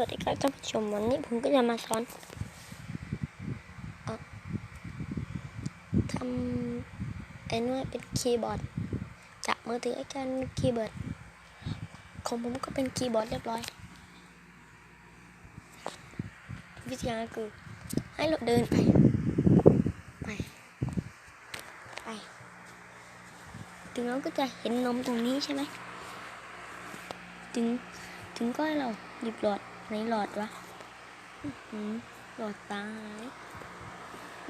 วัสดีครับท่านผู้ชมวันนี้ผมก็จะมาสอนอทำไอ้นู่นเป็นคีย์บอร์ดจากมือถือไอ้กันคีย์บอร์ดของผมก็เป็นคีย์บอร์ดเรียบร้อย วิธีการคือให้เราเดินไป ไป ไปถึงเราก็จะเห็นนมตรงนี้ใช่ไหมถึงถึงก็ให้เราหยิบหลอด ในหลอดวะหือหลอดตาย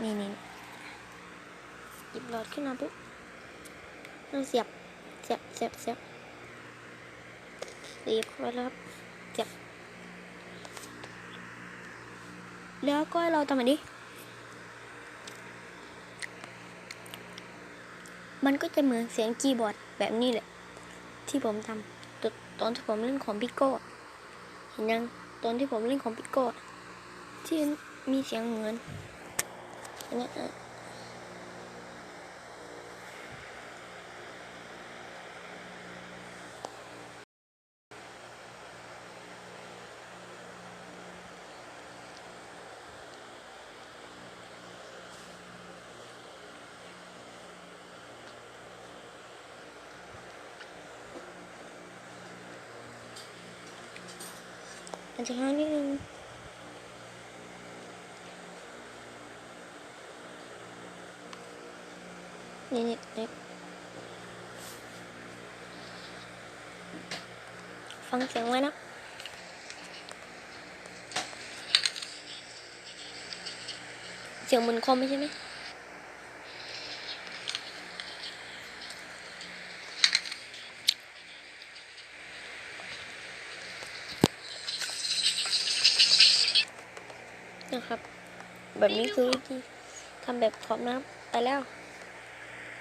นี่นี่หยิบหลอดขึ้นมาปุ๊บเราเสียบ เสียบเสียบเสียบเสียบเข้าไปแล้วครับ เสียบ แล้วก็เราทำแบบนี้มันก็จะเหมือนเสียงคีย์บอร์ดแบบนี้แหละ ที่ผมทำตอนที่ผมเล่นของพิโก้อะเห็นยัง ตอนที่ผมเล่นของพิโก้อะที่มีเสียงเหมือนอันนี้ย อะอาจจะค้างนิดนึงนี่นี่นี่ฟังเสียงไว้นะเสียงเหมือนคอมใช่ไหม นะครับ แบบนี้คือวิธีทำแบบพร้อมน้ำไปแล้ว